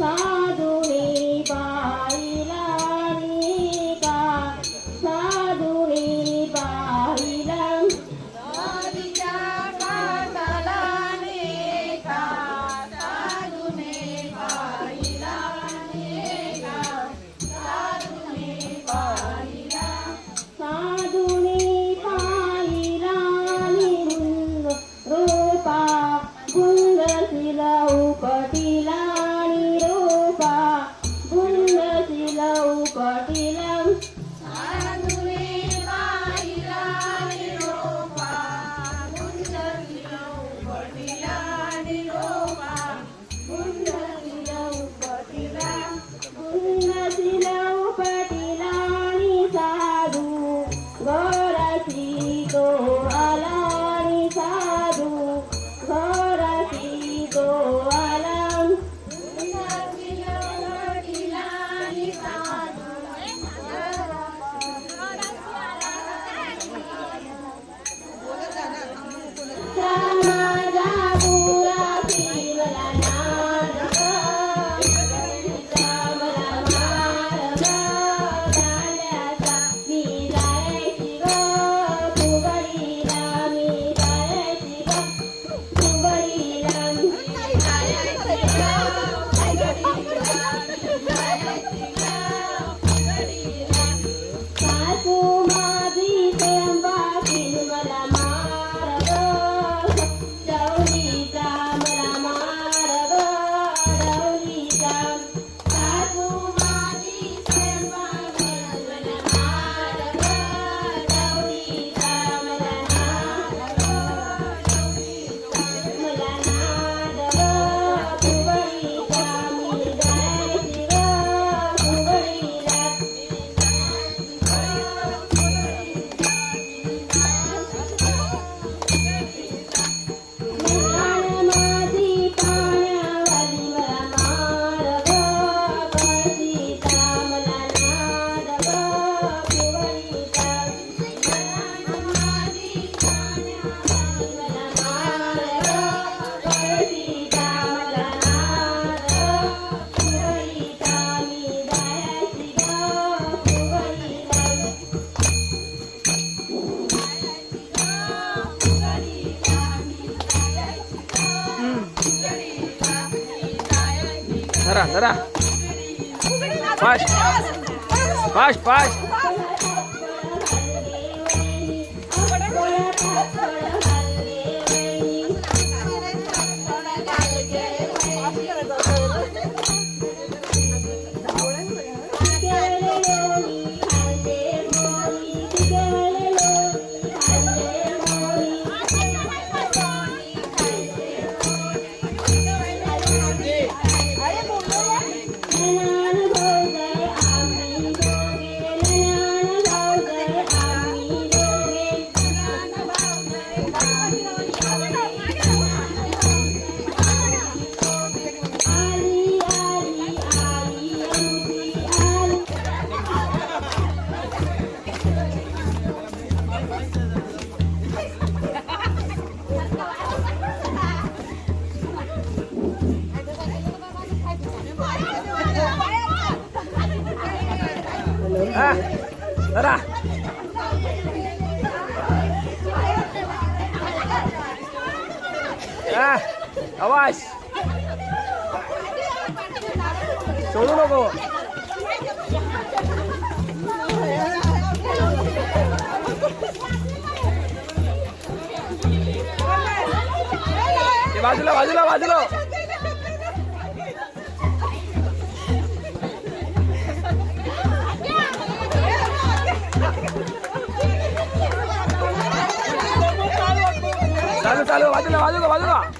passado. Paz, paz. आवाज. सोडू नको. बाजूला बाजूला बाजूला. ચાલો ચાલો વાજો વાજો વાજો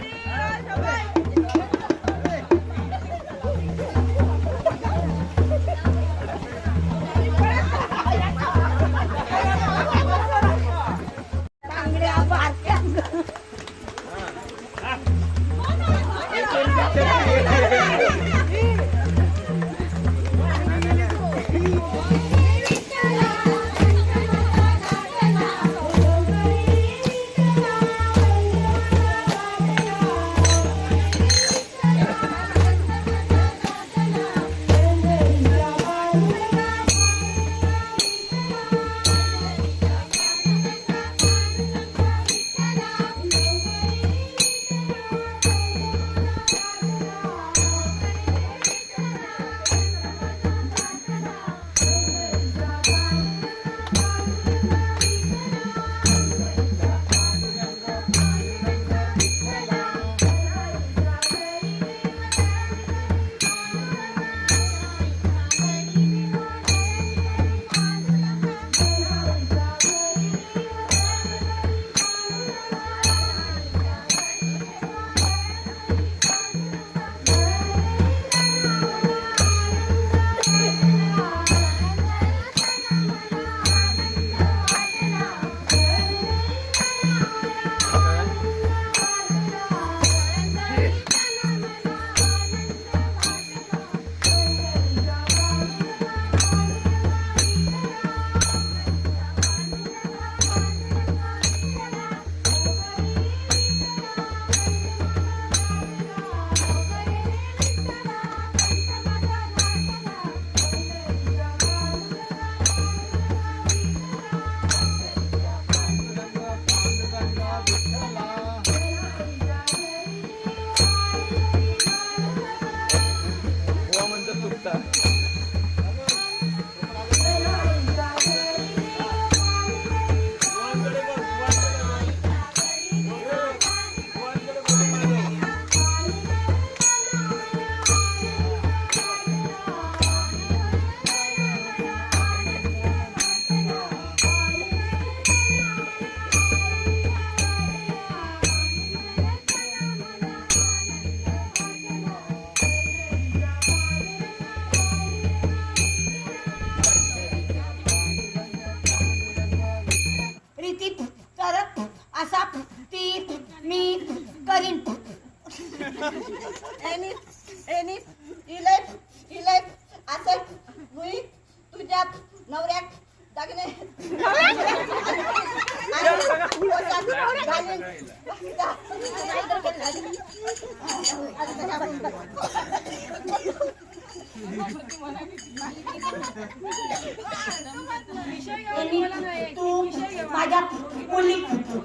तू माझ्या मुली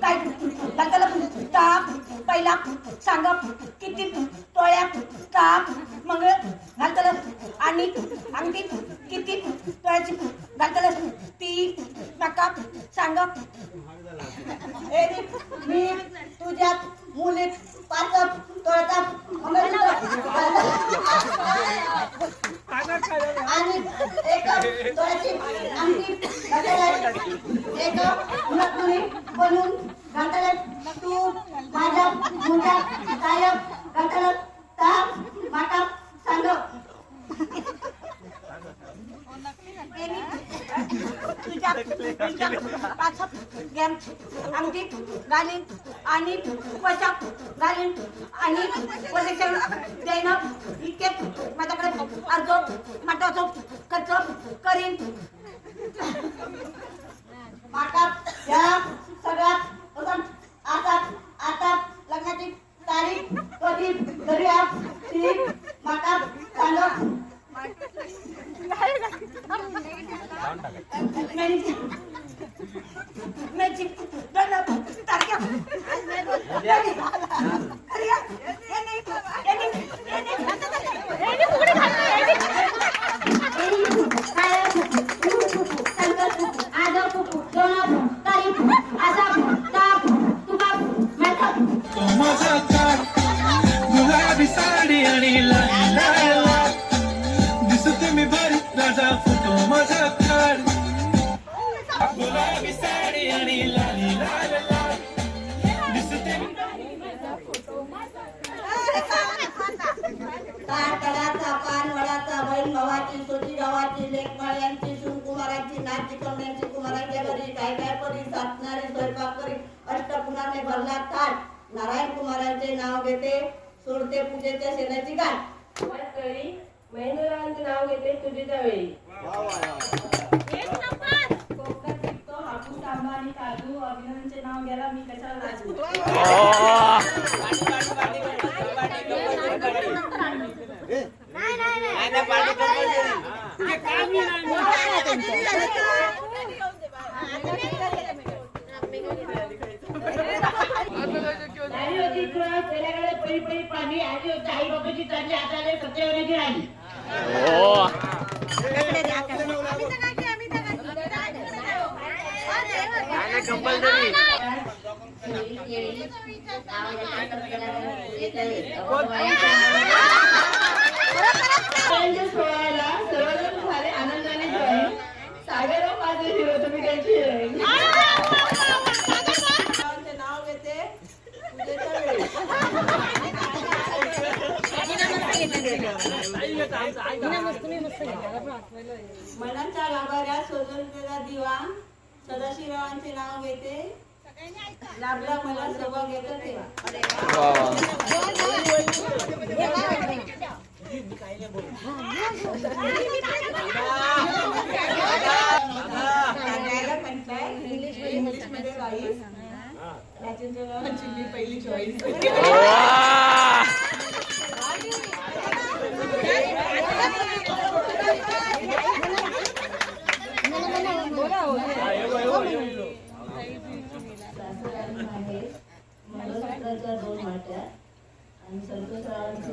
काय लग्नाला ताप पहिला सांगा किती तोळ्या ताप मंगळ घालतल आणि अंगठी किती तोळ्याची घालतल ती नका सांगा मी तुझ्या मुलीत पाच आणि एक तोळ्याची अंगठी एक नथुनी बनून घातलेला तू माझ्या मुलात कायम घातलेला ताप वाटप सांग तुझ्या तुझ्या पाच गॅम अंगठी घालीन आणि पोशाख घालीन आणि पोलिशन देणं इतके माझ्याकडे अर्ज माटाचो खर्च करीन साडीला नायला दिसते मी बारीक ताजा फोटो माझा काढ गुलाबी साडी आणि लाली लाल भावाची सोटी गावाची लेखमाळ्यांची सुनकुमारांची कुमारांच्या घरी काय काय करी साधणारी स्वयंपाक करी. अष्टपुराने भरला ताट. नारायण कुमारांचे नाव घेते. सोडते पूजेच्या शेणाची गाठ वाटकरी महेंद्ररावांचे नाव घेते तुझीच्या वेळी कोकणात पिकतो हापूस आंबा आणि काजू अभिनंदनचे नाव घ्यायला मी कशाला लाजू ओ. होती तुला खेड्याकडे पळी पळी पाणी आली होती आई बाबाची आता आले राहिली स्वतंत्रता दिवा सदाशिवरावांचे नाव घेते लाभला मला सौभाग्य येतं तेव्हा वा वा. दोन वाट्या आणि संतोषरावांची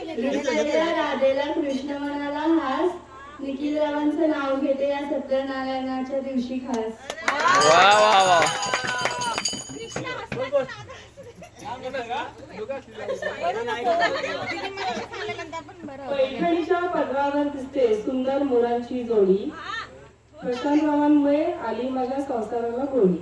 राधेला कृष्ण म्हणाला हास. निखिल रावांचं नाव घेते या सत्यनारायणाच्या दिवशी खास. वा वा वा. पैठणीच्या पदरावर दिसते सुंदर मुलांची जोडी. प्रशांतरावांमुळे आली माझ्या संसाराला गोडी.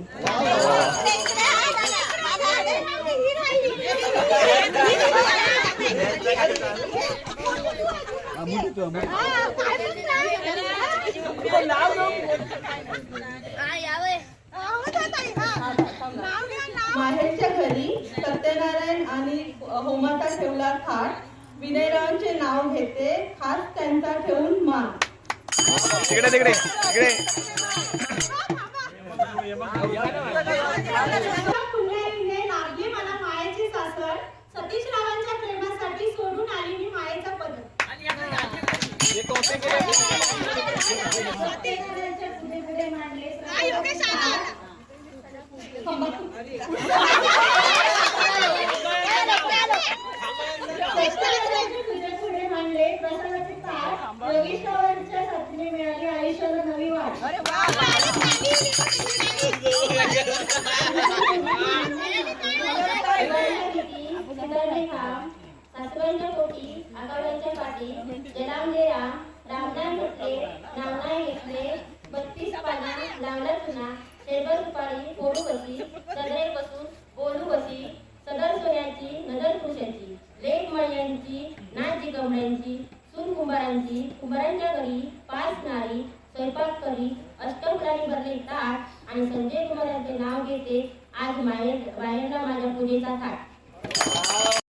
माहेरच्या घरी सत्यनारायण आणि होमाचा ठेवला थाट. विनयरावांचे नाव घेते खास त्यांचा ठेवून मान. तिकडे तिकडे तिकडे. लागली मला मायेची सासर सतीश रावांच्या सासवांच्या पोटी आकाव्यांच्या पाठी जनावले राम रामदान म्हटले नावनाय घेतले बत्तीस पाना लावला चुना शेरभर उपाळी फोडू बसी सदरे बसून बोलू बसी सदर सोन्याची नदर खुशाची लेख मळ्यांची नाची गवड्यांची सून कुंभारांची कुंभारांच्या घरी पाच नारी स्वयंपाक करी अष्टमुलांनी भरले ताट आणि संजय कुमार यांचे नाव घेते आज माहेर माहेरला माझ्या पूजेचा थाट.